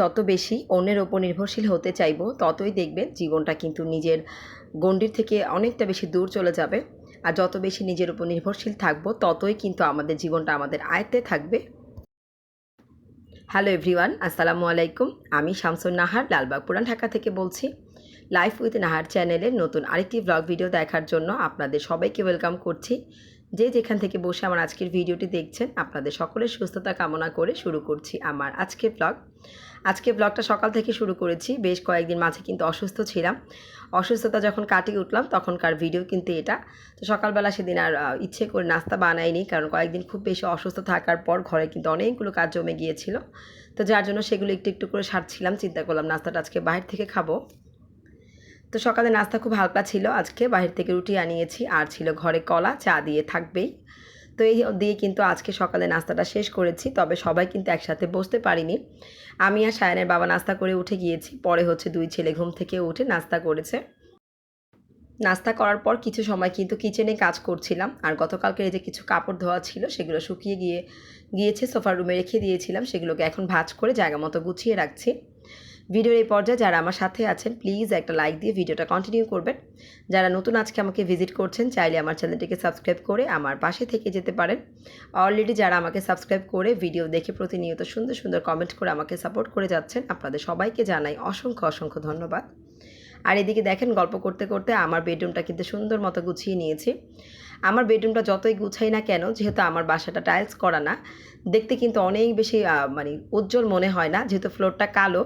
যত বেশি অন্যের ওপর নির্ভরশীল হতে চাইব, ততই দেখবেন জীবনটা কিন্তু নিজের গণ্ডির থেকে অনেকটা বেশি দূর চলে যাবে। আর যত বেশি নিজের উপর নির্ভরশীল থাকব, ততই কিন্তু আমাদের জীবনটা আমাদের আয়ত্তে থাকবে। হ্যালো এভরিওয়ান আসসালামু আলাইকুম। আমি শামসুন নাহার, লালবাগ পুরান ঢাকা থেকে বলছি। লাইফ উইথ নাহার চ্যানেলের নতুন আরেকটি ব্লগ ভিডিও দেখার জন্য আপনাদের সবাইকে ওয়েলকাম করছি। যে যেখান থেকে বসে আমার আজকের ভিডিওটি দেখছেন, আপনাদের সকলের সুস্থতা কামনা করে শুরু করছি আমার আজকের ব্লগ আজকে ব্লগটা সকাল থেকে শুরু করেছি, বেশ কয়েকদিন মাঝে কিন্তু অসুস্থ ছিলাম। অসুস্থতা যখন কাটিয়ে উঠলাম, তখনকার ভিডিও কিন্তু এটা। তো সকালবেলা সেদিন আর ইচ্ছে করে নাস্তা বানাইনি, কারণ কয়েকদিন খুব বেশি অসুস্থ থাকার পর ঘরে কিন্তু অনেকগুলো কাজ জমে গিয়েছিল। তো যার জন্য সেগুলো একটু একটু করে সারছিলাম, চিন্তা করলাম নাস্তাটা আজকে বাইরে থেকে খাব। তো সকালে নাস্তা খুব হালকা ছিল, আজকে বাইরে থেকে রুটি আনিয়েছি, আর ছিল ঘরে কলা, চা দিয়ে থাকবেই। তো এই দিয়ে কিন্তু আজকে সকালে নাস্তাটা শেষ করেছি, তবে সবাই কিন্তু একসাথে বসতে পারিনি। আমি আর সায়নের বাবা নাস্তা করে উঠে গিয়েছি, পরে হচ্ছে দুই ছেলে ঘুম থেকে উঠে নাস্তা করেছে। নাস্তা করার পর কিছু সময় কিন্তু কিচেনে কাজ করছিলাম, আর গতকালকে এই যে কিছু কাপড় ধোয়া ছিল, সেগুলো শুকিয়ে গিয়ে গিয়েছে, সোফার রুমে রেখে দিয়েছিলাম, সেগুলোকে এখন ভাঁজ করে জায়গা মতো গুছিয়ে রাখছি। ভিডিওর এই পর্যায়ে যারা আমার সাথে আছেন প্লিজ একটা লাইক দিয়ে ভিডিওটা কন্টিনিউ করবেন। যারা নতুন আজকে আমাকে ভিজিট করছেন, চাইলে আমার চ্যানেলটিকে সাবস্ক্রাইব করে আমার পাশে থেকে যেতে পারেন। অলরেডি যারা আমাকে সাবস্ক্রাইব করে ভিডিও দেখে প্রতিনিয়ত সুন্দর সুন্দর কমেন্ট করে আমাকে সাপোর্ট করে যাচ্ছেন, আপনাদের সবাইকে জানাই অসংখ্য অসংখ্য ধন্যবাদ। আর এদিকে দেখেন, গল্প করতে করতে আমার বেডরুমটা কিন্তু সুন্দর মতো গুছিয়ে নিয়েছি। আমার বেডরুমটা যতই গুছাই না কেন, যেহেতু আমার বাসাটা টাইলস করা না, দেখতে কিন্তু অনেক বেশি মানে উজ্জ্বল মনে হয় না, যেহেতু ফ্লোরটা কালো।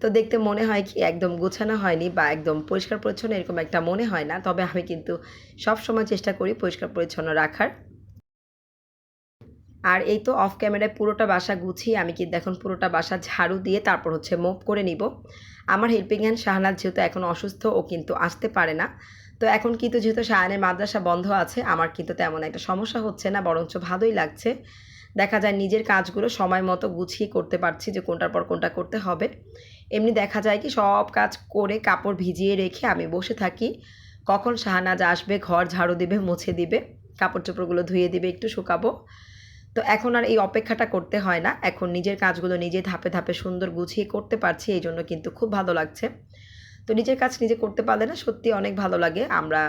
তো দেখতে মনে হয় কি একদম গোছানো হয়নি বা একদম পরিষ্কার পরিচ্ছন্ন এরকম একটা মনে হয় না। তবে আমি কিন্তু সব সময় চেষ্টা করি পরিষ্কার পরিচ্ছন্ন রাখার। আর এই তো অফ ক্যামেরায় পুরোটা বাসা গুছিয়ে আমি কিন্তু এখন পুরোটা বাসা ঝাড়ু দিয়ে তারপর হচ্ছে মুভ করে নিব। আমার হেল্পিং হ্যান্ড শাহনাজ যেহেতু এখন অসুস্থ, ও কিন্তু আসতে পারে না। তো এখন কিন্তু যেহেতু শাহানের মাদ্রাসা বন্ধ আছে, আমার কিন্তু তেমন একটা সমস্যা হচ্ছে না, বরঞ্চ ভালোই লাগছে। দেখা যায় নিজের কাজগুলো সময় মতো গুছিয়ে করতে পারছি যে কোনটার পর কোনটা করতে হবে। এমনি দেখা যায় কি সব কাজ করে কাপড় ভিজিয়ে রেখে আমি বসে থাকি। কখন শাহানাজ আসবে, ঘর ঝাড়ু দিবে, মুছে দিবে, কাপড় চোপড়গুলো ধুয়ে দিবে, একটু শুকাবো। তো এখন আর এই অপেক্ষাটা করতে হয় না, এখন নিজের কাজগুলো নিজে ধাপে ধাপে সুন্দর গুছিয়ে করতে পারছি এই জন্য কিন্তু খুব ভালো লাগছে। তো নিজের কাজ নিজে করতে পারলে না সত্যি অনেক ভালো লাগে। আমরা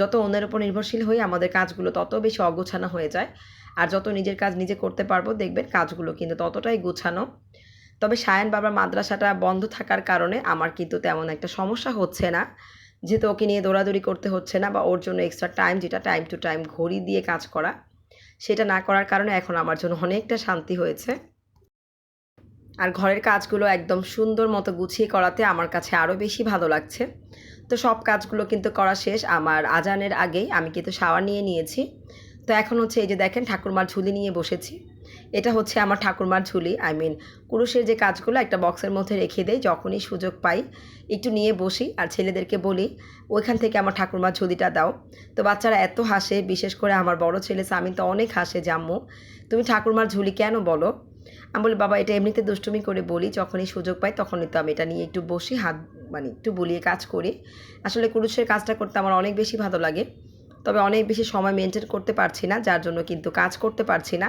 যত অন্যের উপর নির্ভরশীল হই, আমাদের কাজগুলো তত বেশি অগোছানো হয়ে যায়। আর যত নিজের কাজ নিজে করতে পারব, দেখবেন কাজগুলো কিন্তু ততটাই গোছানো। তবে সায়ন বাবার মাদ্রাসাটা বন্ধ থাকার কারণে আমার কিন্তু তেমন একটা সমস্যা হচ্ছে না। যেহেতু ওকে নিয়ে দৌড়াদৌড়ি করতে হচ্ছে না বা ওর জন্য এক্সট্রা টাইম যেটা টাইম টু টাইম ঘড়ি দিয়ে কাজ করা, সেটা না করার কারণে এখন আমার জন্য অনেকটা শান্তি হয়েছে। আর ঘরের কাজগুলো একদম সুন্দর মতো গুছিয়ে করাতে আমার কাছে আরও বেশি ভালো লাগছে। তো সব কাজগুলো কিন্তু করা শেষ। আমার আজানের আগেই আমি কিন্তু শাওয়ার নিয়ে নিয়েছি। তো এখন হচ্ছে এই যে দেখেন ঠাকুরমার ঝুলি নিয়ে বসেছি। এটা হচ্ছে আমার ঠাকুরমার ঝুলি। আই মিন কুরুষের যে কাজগুলো একটা বক্সের মধ্যে রেখে দেয় যখনই সুযোগ পাই একটু নিয়ে বসি আর ছেলেদেরকে বলি, ওইখান থেকে আমার ঠাকুরমার ঝুলিটা দাও। তো বাচ্চারা এত হাসে, বিশেষ করে আমার বড় ছেলে সামিন তো অনেক হাসে, জাম্মু, তুমি ঠাকুরমার ঝুলি কেন বলো? আমি বলি, বাবা, এটা এমনিতে দুষ্টুমি করে বলি, যখনই সুযোগ পাই তখনই তো আমি এটা নিয়ে একটু বসি, হাত মানে একটু বলিয়ে কাজ করি। আসলে কুরুষের কাজটা করতে আমার অনেক বেশি ভালো লাগে। তবে অনেক বেশি সময় মেনটেন করতে পারছি না, যার জন্য কিন্তু কাজ করতে পারছি না।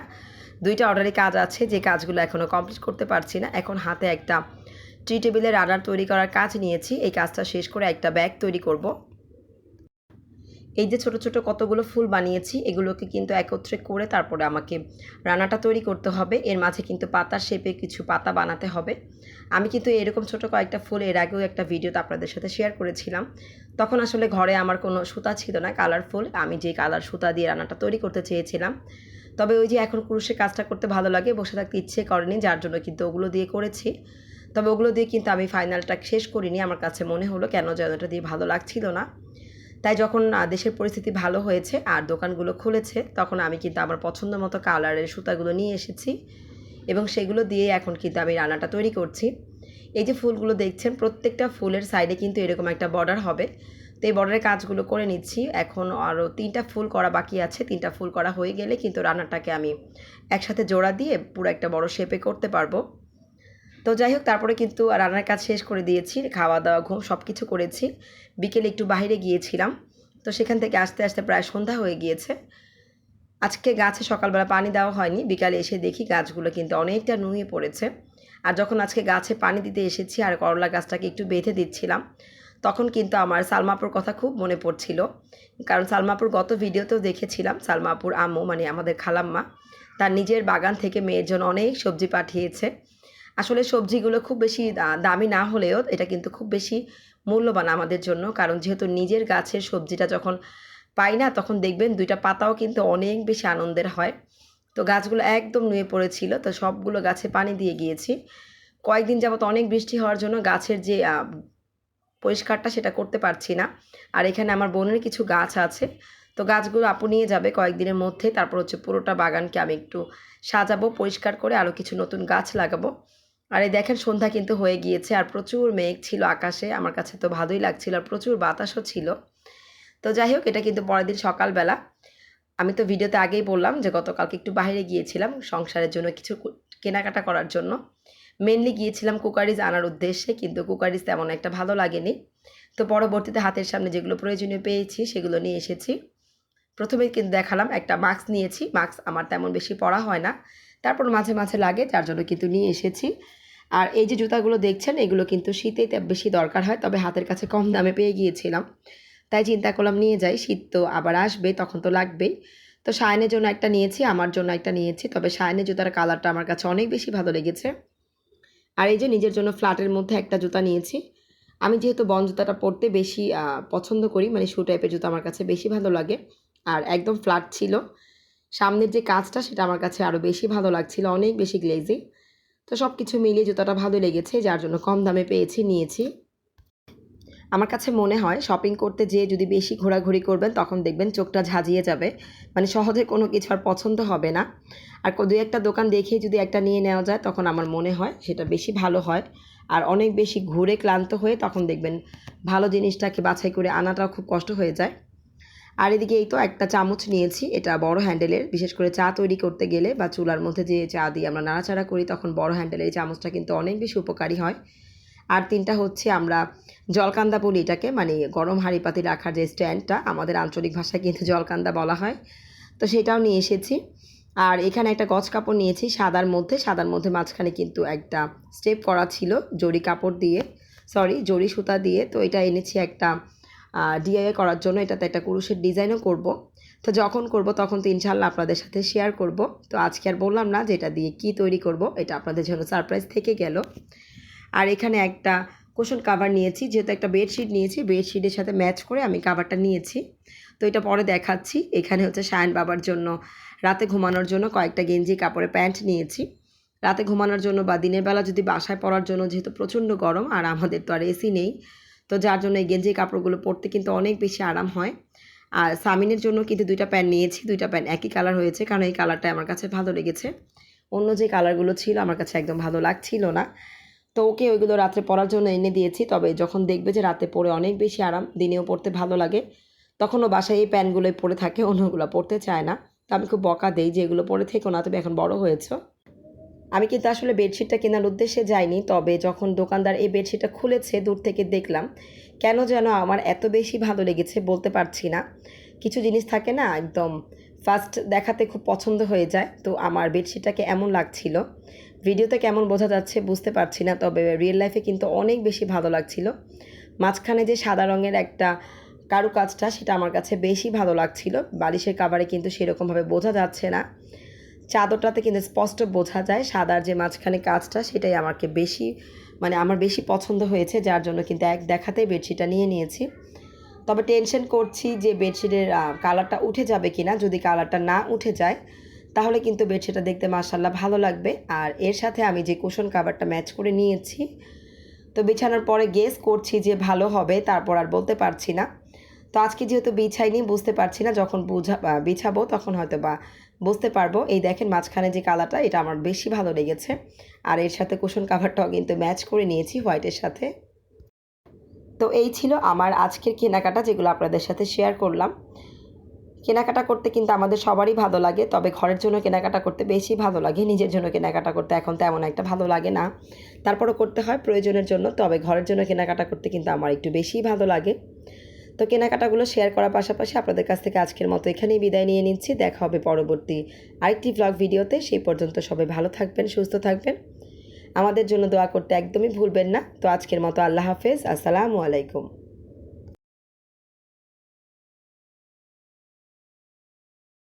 দুইটা অর্ডারি কাজ আছে, যে কাজগুলো এখনও কমপ্লিট করতে পারছি না। এখন হাতে একটা ট্রি টেবিলের রানার তৈরি করার কাজ নিয়েছি। এই কাজটা শেষ করে একটা ব্যাগ তৈরি করব। এই যে ছোট ছোট কতগুলো ফুল বানিয়েছি, এগুলোকে কিন্তু একত্রে করে তারপরে আমাকে রান্নাটা তৈরি করতে হবে। এর মাঝে কিন্তু পাতার শেপে কিছু পাতা বানাতে হবে। আমি কিন্তু এরকম ছোট কয়েকটা ফুল এর আগেও একটা ভিডিওতে আপনাদের সাথে শেয়ার করেছিলাম। তখন আসলে ঘরে আমার কোনো সুতা ছিল না কালারফুল আমি যে কালার সুতা দিয়ে রান্নাটা তৈরি করতে চেয়েছিলাম। তবে ওই যে এখন কুরুষের কাজটা করতে ভালো লাগে, বসে থাকতে ইচ্ছে করেনি, যার জন্য কিন্তু ওগুলো দিয়ে করেছি। তবে ওগুলো দিয়ে কিন্তু আমি ফাইনালটা শেষ করিনি। আমার কাছে মনে হলো কেন যেন এটা দিয়ে ভালো লাগছিল না। তাই যখন দেশের পরিস্থিতি ভালো হয়েছে আর দোকানগুলো খুলেছে, তখন আমি কিন্তু আমার পছন্দ মতো কালারের সুতাগুলো নিয়ে এসেছি এবং সেগুলো দিয়ে এখন কিন্তু আমি রান্নাটা তৈরি করছি। এই যে ফুলগুলো দেখছেন, প্রত্যেকটা ফুলের সাইডে কিন্তু এরকম একটা বর্ডার হবে। তো এই বর্ডারের কাজগুলো করে নিচ্ছি। এখন আরও তিনটা ফুল করা বাকি আছে। তিনটা ফুল করা হয়ে গেলে কিন্তু রান্নাটাকে আমি একসাথে জোড়া দিয়ে পুরো একটা বড় শেপে করতে পারব। তো যাই হোক তারপরে কিন্তু রান্নার কাজ শেষ করে দিয়েছি, খাওয়া দাওয়া, ঘুম সব কিছু করেছি। বিকেলে একটু বাইরে গিয়েছিলাম, তো সেখান থেকে আসতে আসতে প্রায় সন্ধ্যা হয়ে গিয়েছে। আজকে গাছে সকালবেলা পানি দেওয়া হয়নি, বিকালে এসে দেখি গাছগুলো কিন্তু অনেকটা নুয়ে পড়েছে। আর যখন আজকে গাছে পানি দিতে এসেছি আর করলা গাছটাকে একটু বেঁধে দিচ্ছিলাম, তখন কিন্তু আমার সালমাপুর কথা খুব মনে পড়ছিল। কারণ সালমাপুর গত ভিডিওতেও দেখেছিলাম, সালমাপুর আম্মু মানে আমাদের খালাম্মা, তার নিজের বাগান থেকে মেয়ের জন্য অনেক সবজি পাঠিয়েছে। আসলে সবজিগুলো খুব বেশি দামি না হলেও এটা কিন্তু খুব বেশি মূল্যবান আমাদের জন্য। কারণ যেহেতু নিজের গাছের সবজিটা যখন পাই না, তখন দেখবেন দুইটা পাতাও কিন্তু অনেক বেশি আনন্দের হয়। তো গাছগুলো একদম নুয়ে পড়েছিল, তো সবগুলো গাছে পানি দিয়ে গিয়েছি। কয়েকদিন যাবত অনেক বৃষ্টি হওয়ার জন্য গাছের যে পরিষ্কারটা সেটা করতে পারছি না। আর এখানে আমার বোনের কিছু গাছ আছে, তো গাছগুলো আপু নিয়ে যাবে কয়েকদিনের মধ্যে। তারপর হচ্ছে পুরোটা বাগানকে আমি একটু সাজাবো, পরিষ্কার করে আরও কিছু নতুন গাছ লাগাবো। আর এই দেখেন, সন্ধ্যা কিন্তু হয়ে গিয়েছে আর প্রচুর মেঘ ছিল আকাশে। আমার কাছে তো ভালোই লাগছিল আর প্রচুর বাতাসও ছিল। তো যাই হোক, এটা কিন্তু পরের দিন সকালবেলা। আমি তো ভিডিওতে আগেই বললাম যে গতকালকে একটু বাইরে গিয়েছিলাম সংসারের জন্য কিছু কেনাকাটা করার জন্য। মেনলি গিয়েছিলাম কুকারিজ আনার উদ্দেশ্যে, কিন্তু কুকারিজ তেমন একটা ভালো লাগেনি। তো পরবর্তীতে হাতের সামনে যেগুলো প্রয়োজনীয় পেয়েছি, সেগুলো নিয়ে এসেছি। প্রথমে কিন্তু দেখালাম একটা মাস্ক নিয়েছি। মাস্ক আমার তেমন বেশি পরা হয় না। তারপর মাঝে মাঝে লাগে, যার জন্য কিন্তু নিয়ে এসেছি। আর এই যে জুতাগুলো দেখছেন, এগুলো কিন্তু শীতে তে- বেশি দরকার হয়, তবে হাতের কাছে কম দামে পেয়ে গিয়েছিলাম। তাই চিন্তা করলাম নিয়ে যাই, শীত তো আবার আসবে, তখন তো লাগবেই। তো শায়নের জন্য একটা নিয়েছি, আমার জন্য একটা নিয়েছি, তবে শায়নের জুতার কালারটা আমার কাছে অনেক বেশি ভালো লেগেছে। আর এই যে নিজের জন্য ফ্ল্যাটের মধ্যে একটা জুতা নিয়েছি। আমি যেহেতু বন জুতাটা পরতে বেশি পছন্দ করি মানে শু টাইপের জুতা আমার কাছে বেশি ভালো লাগে। আর একদম ফ্ল্যাট ছিল। সামনের যে কাজটা, সেটা আমার কাছে আরও বেশি ভালো লাগছিল, অনেক বেশি গ্লেজি তো সব কিছু মিলিয়ে জুতাটা ভালো লেগেছে, যার জন্য কম দামে পেয়েছি, নিয়েছি। আমার কাছে মনে হয় শপিং করতে যেয়ে যদি বেশি ঘোরাঘুরি করবেন, তখন দেখবেন চোখটা ঝাঁঝিয়ে যাবে। মানে সহজে কোনো কিছু আর পছন্দ হবে না। আর দু একটা দোকান দেখে যদি একটা নিয়ে নেওয়া যায়, তখন আমার মনে হয় সেটা বেশি ভালো হয়। আর অনেক বেশি ঘুরে ক্লান্ত হয়ে তখন দেখবেন ভালো জিনিসটাকে বাছাই করে আনাটাও খুব কষ্ট হয়ে যায়। আর এদিকে এই তো একটা চামচ নিয়েছি, এটা বড় হ্যান্ডেলের। বিশেষ করে চা তৈরি করতে গেলে বা চুলার মধ্যে যে চা দিয়ে আমরা নাড়াচাড়া করি, তখন বড় হ্যান্ডেলের এই চামচটা কিন্তু অনেক বেশি উপকারী হয়। আর তিনটা হচ্ছে আমরা জলকান্দা বলি এটাকে মানে গরম হাঁড়ি পাতি রাখার যে স্ট্যান্ডটা, আমাদের আঞ্চলিক ভাষায় কিন্তু জলকান্দা বলা হয়। তো সেটাও নিয়ে এসেছি। আর এখানে একটা গজ কাপড় নিয়েছি, সাদার মধ্যে সাদার মধ্যে মাঝখানে কিন্তু একটা স্টেপ করা ছিল জরি কাপড় দিয়ে সরি জরি সুতা দিয়ে। তো এটা এনেছি একটা ডিআইএ করার জন্য এটাতে একটা কুরুশের ডিজাইনও করব। তো যখন করব তখন তো ইনশাল্লাহ আপনাদের সাথে শেয়ার করব। তো আজকে আর বললাম না যে এটা দিয়ে কী তৈরি করব, এটা আপনাদের জন্য সারপ্রাইজ থেকে গেল। আর এখানে একটা কুশন কাভার নিয়েছি, যেহেতু একটা বেডশিট নিয়েছি বেডশিটের সাথে ম্যাচ করে আমি কাভারটা নিয়েছি। তো এটা পরে দেখাচ্ছি। এখানে হচ্ছে সায়ন বাবার জন্য রাতে ঘুমানোর জন্য কয়েকটা গেঞ্জি কাপড়ের প্যান্ট নিয়েছি। রাতে ঘুমানোর জন্য বা দিনের বেলা যদি বাসায় পরার জন্য যেহেতু প্রচণ্ড গরম, আর আমাদের তো আর এসি নেই তো যার জন্য এই গেঞ্জি কাপড়গুলো পরতে কিন্তু অনেক বেশি আরাম হয়। আর সামিনের জন্য কিন্তু দুইটা প্যান্ট নিয়েছি, দুইটা প্যান্ট একই কালার হয়েছে, কারণ এই কালারটা আমার কাছে ভালো লেগেছে। অন্য যে কালারগুলো ছিল আমার কাছে একদম ভালো লাগছিল না। তো ওকে ওইগুলো রাত্রে পরার জন্য এনে দিয়েছি, তবে যখন দেখবে যে রাতে পরে অনেক বেশি আরাম, দিনেও পড়তে ভালো লাগে তখন ও বাসায় এই প্যান্টগুলোই পরে থাকে, অন্যগুলো পরতে চায় না। তো আমি খুব বকা দেই যে এগুলো পরে থেকো না, তুমি এখন বড় হয়েছো। আমি কিন্তু আসলে বেডশিটটা কেনার উদ্দেশ্যে যাইনি, তবে যখন দোকানদার এই বেডশিটটা খুলেছে, দূর থেকে দেখলাম, কেন যেন আমার এত বেশি ভালো লেগেছে বলতে পারছি না। কিছু জিনিস থাকে না, একদম ফার্স্ট দেখাতে খুব পছন্দ হয়ে যায়, তো আমার বেডশিটটাকে এমন লাগছিল। ভিডিওতে কেমন বোঝা যাচ্ছে বুঝতে পারছি না, তবে রিয়েল লাইফে কিন্তু অনেক বেশি ভালো লাগছিল। মাঝখানে যে সাদা রঙের একটা কারুকাজটা, সেটা আমার কাছে বেশি ভালো লাগছিল। বালিশের কাবারে কিন্তু সেরকমভাবে বোঝা যাচ্ছে না। চাদরটাতে কিন্তু স্পষ্ট বোঝা যায় সাদার যে মাঝখানে কাজটা, সেটাই আমাকে বেশি মানে আমার বেশি পছন্দ হয়েছে, যার জন্য কিন্তু এক দেখাতেই বেডশিটটা নিয়ে নিয়েছি। তবে টেনশন করছি যে বেডশিটের কালারটা উঠে যাবে কি না যদি কালারটা না উঠে যায়, তাহলে কিন্তু বেডশিটটা দেখতে মাসাল্লাহ ভালো লাগবে। আর এর সাথে আমি যে কুশন কাভারটা ম্যাচ করে নিয়েছি, তো বিছানোর পরে গেস করছি যে ভালো হবে, তারপর আর বলতে পারছি না। তো আজকে যেহেতু বিছাইনি, বুঝতে পারছি না, যখন বুঝা বিছাবো, তখন হয়তো বা বুঝতে পারব। এই দেখেন মাঝখানে যে কালারটা, এটা আমার বেশি ভালো লেগেছে। আর এর সাথে কুশন কাভারটাও কিন্তু ম্যাচ করে নিয়েছি হোয়াইটের সাথে। তো এই ছিল আমার আজকের কেনাকাটা, যেগুলো আপনাদের সাথে শেয়ার করলাম। কেনাকাটা করতে কিন্তু আমাদের সবারই ভালো লাগে, তবে ঘরের জন্য কেনাকাটা করতে বেশি ভালো লাগে, নিজের জন্য কেনাকাটা করতে এখন তেমন একটা ভালো লাগে না। তারপরও করতে হয় প্রয়োজনের জন্য, তবে ঘরের জন্য কেনাকাটা করতে কিন্তু আমার একটু বেশিই ভালো লাগে। তো কেনাকাটাগুলো শেয়ার করার পাশাপাশি আপনাদের কাছ থেকে আজকের মতো এখানেই বিদায় নিয়ে নিচ্ছি। দেখা হবে পরবর্তী আরেকটি ব্লগ ভিডিওতে সেই পর্যন্ত সবাই ভালো থাকবেন, সুস্থ থাকবেন। আমাদের জন্য দোয়া করতে একদমই ভুলবেন না। তো আজকের মতো আল্লাহ হাফেজ। আসসালামু আলাইকুম।